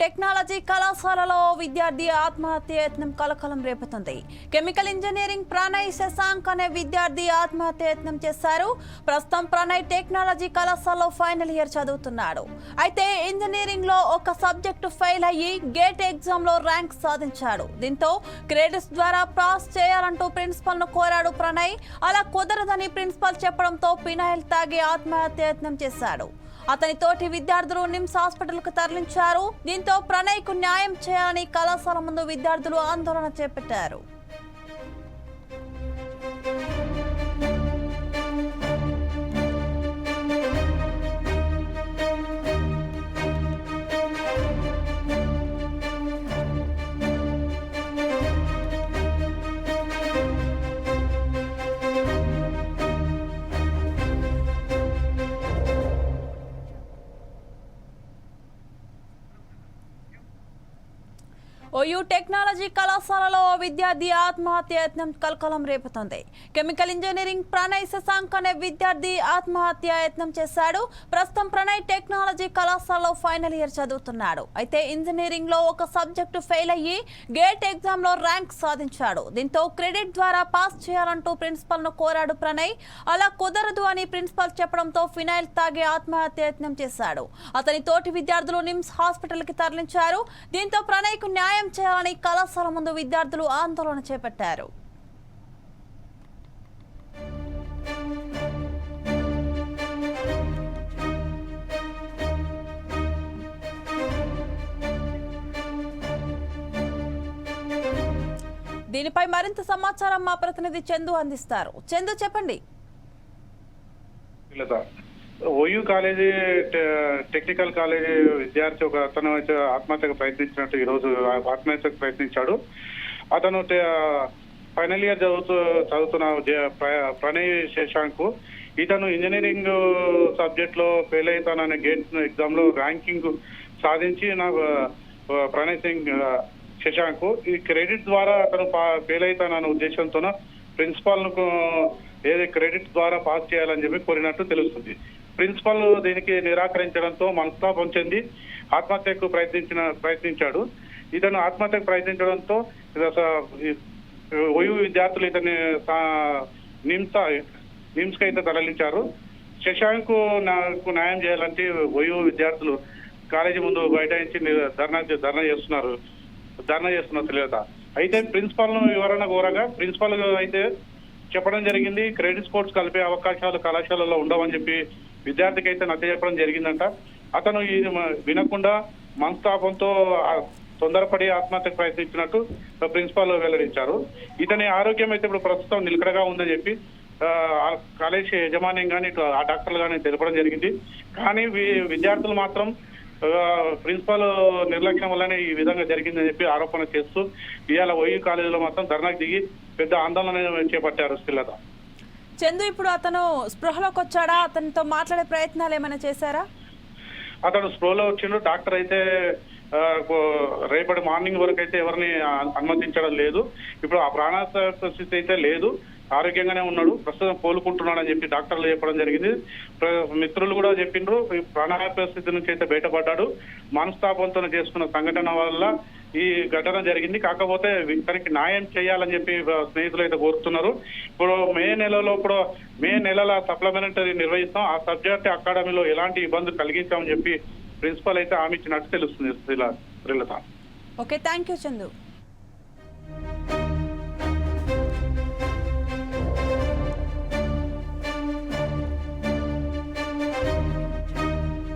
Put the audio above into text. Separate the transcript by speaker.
Speaker 1: Technology కళాశాలలో విద్యార్థి ఆత్మహత్య యత్నం కలకలం రేపుతుంది. కెమికల్ ఇంజనీరింగ్ ప్రణయ్ శశాంక్ అనే విద్యార్థి ఆత్మహత్య యత్నం చేశారు. ప్రస్తుతం ప్రణయ్ టెక్నాలజీ కళాశాలలో ఫైనల్ ఇయర్ చదువుతున్నాడు. అయితే ఇంజనీరింగ్లో ఒక సబ్జెక్టు ఫెయిల్ అయ్యి గేట్ ఎగ్జామ్లో ర్యాంక్ సాధించాడు. దీంతో క్రెడిట్స్ ద్వారా పాస్ చేయాలంటూ ప్రిన్సిపల్ను కోరాడు ప్రణయ్. అలా కుదరదని ప్రిన్సిపల్ చెప్పడంతో పినాయిల్ తాగి ఆత్మహత్య యత్నం చేశాడు. అతని తోటి విద్యార్థులు నిమ్స్ హాస్పిటల్కు తరలించారు. దీంతో ప్రణయ్కు న్యాయం చేయాలని కళాశాల ముందు విద్యార్థులు ఆందోళన చేపట్టారు. ఓయూ టెక్నాలజీ కళాశాలలో ఓ విద్యార్థి ఆత్మహత్య యత్నం కలకలం రేపుతోంది. కెమికల్ ఇంజనీరింగ్ ప్రణయ్ శశాంక్ అనే విద్యార్థి ఆత్మహత్య యత్నం చేశాడు. ప్రస్తుతం ప్రణయ్ టెక్నాలజీ కళాశాలలో ఫైనల్ ఇయర్ చదువుతున్నాడు. అయితే ఇంజనీరింగ్లో ఒక సబ్జెక్టు ఫెయిల్ అయ్యి గేట్ ఎగ్జామ్లో ర్యాంక్ సాధించాడు. దీంతో క్రెడిట్ ద్వారా పాస్ చేయాలంటూ ప్రిన్సిపల్ను కోరాడు ప్రణయ్. అలా కుదరదు అని ప్రిన్సిపల్ చెప్పడంతో ఫినైల్ తాగి ఆత్మహత్య యత్నం చేశాడు. అతని తోటి విద్యార్థులు నిమ్స్ హాస్పిటల్కి తరలించారు. దీంతో ప్రణయ్కు న్యాయం చేయాలని కళాశాల ముందు విద్యార్థులు ఆందోళన చేపట్టారు. దీనిపై మరింత సమాచారం మా ప్రతినిధి చందు అందిస్తారు. చందు చెప్పండి.
Speaker 2: ఓయూ కాలేజీ టెక్నికల్ కాలేజీ విద్యార్థి ఒక అతను అయితే ఆత్మహత్యకు ప్రయత్నించినట్టు ఈ రోజు ఆత్మహత్యకు ప్రయత్నించాడు. అతను ఫైనల్ ఇయర్ చదువుతూ చదువుతున్న ప్ర- ప్రణయ్ శశాంక్ ఇతను ఇంజనీరింగ్ సబ్జెక్ట్లో ఫెయిల్ అవుతాననే గేట్ ఎగ్జామ్లో ర్యాంకింగ్ సాధించి నాకు ప్రణయ్ సింగ్ శశాంక్ ఈ క్రెడిట్ ద్వారా అతను ఫెయిల్ అవుతానన్న ఉద్దేశంతో ప్రిన్సిపాల్ను ఏది క్రెడిట్ ద్వారా పాస్ చేయాలని చెప్పి కోరినట్టు తెలుస్తుంది. ప్రిన్సిపల్ దీనికి నిరాకరించడంతో మనస్తాపం చెంది ఆత్మహత్యకు ప్రయత్నించిన ప్రయత్నించాడు. ఇతను ఆత్మహత్యకు ప్రయత్నించడంతో ఇది ఓయూ విద్యార్థులు ఇతని నిమ్స నిమ్స్ అయితే తరలించారు. శశాంక్ నాకు న్యాయం చేయాలంటే ఓయూ విద్యార్థులు కాలేజీ ముందు బైఠాయించి ధర్నా ధర్నా చేస్తున్నారు. ధర్నా చేస్తున్నారు తెలియదా అయితే ప్రిన్సిపాల్ వివరణ కోరగా ప్రిన్సిపాల్ అయితే చెప్పడం జరిగింది. క్రెడిట్ స్కోర్స్ కలిపే అవకాశాలు కళాశాలలో ఉండవని చెప్పి విద్యార్థికి అయితే నచ్చ చెప్పడం జరిగిందంట. అతను ఇది వినకుండా మనస్తాపంతో తొందరపడి ఆత్మహత్యకు ప్రయత్నించినట్టు ప్రిన్సిపాల్ వెల్లడించారు. ఇతని ఆరోగ్యం అయితే ఇప్పుడు ప్రస్తుతం నిలకడగా ఉందని చెప్పి ఆ, ఆ కాలేజ్ యజమాన్యం కానీ ఇటు ఆ డాక్టర్లు కానీ తెలపడం జరిగింది. కానీ విద్యార్థులు మాత్రం ప్రిన్సిపాల్ నిర్లక్ష్యం వల్లనే ఈ విధంగా జరిగిందని చెప్పి ఆరోపణ చేస్తూ ఇవాళ ఓయూ కాలేజీలో మాత్రం ధర్నాకు దిగి పెద్ద ఆందోళన చేపట్టారు శ్రీలత
Speaker 1: చందు ఇప్పుడు అతను స్పృహలోకి వచ్చాడా? అతనితో మాట్లాడే ప్రయత్నాలు ఏమైనా చేశారా?
Speaker 2: అతడు స్ప్రోలో వచ్చిండు. డాక్టర్ అయితే రేపటి మార్నింగ్ వరకు అయితే ఎవరిని అనుమతించడం లేదు. ఇప్పుడు ఆ ప్రాణాపాయ పరిస్థితి అయితే లేదు. ఆరోగ్యంగానే ఉన్నాడు ప్రస్తుతం కోలుకుంటున్నాడు అని చెప్పి డాక్టర్లు చెప్పడం జరిగింది. ప్ర- మిత్రులు కూడా చెప్పిండ్రు ఈ ప్రాణాపాయ పరిస్థితి నుంచి అయితే బయటపడ్డాడు. మనస్తాపంతో చేసుకున్న సంఘటన వల్ల ఈ ఘటన జరిగింది. కాకపోతే తనకి న్యాయం చేయాలని చెప్పి స్నేహితులు అయితే కోరుతున్నారు. ఇప్పుడు మే నెలలో ఇప్పుడు మే నెలల సప్లిమెంటరీ నిర్వహిస్తాం. ఆ సబ్జెక్ట్ అకాడమీలో ఎలాంటి ఇబ్బందులు కలిగించామని చెప్పి ప్రిన్సిపల్ అయితే హామీ ఇచ్చినట్టు తెలుస్తుంది. Srila Srilatha.
Speaker 1: Okay thank you Chandu.